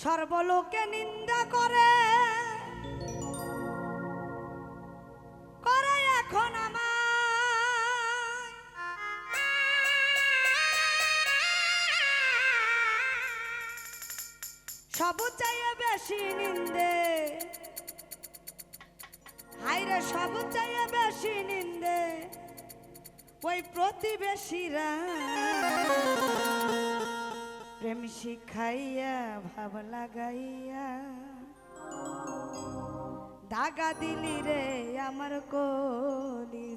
সর্বলোকে নিন্দা করে। করে এখন আমায়। সব চাইয়ে বেশি নিন্দে। হাইরে সব চাইয়ে বেশি নিন্দে। ওই প্রতিবেশীরা। প্রেম শিখাইয়া ভাব লাগাইয়া। দাগা দিলি রে আমার কলি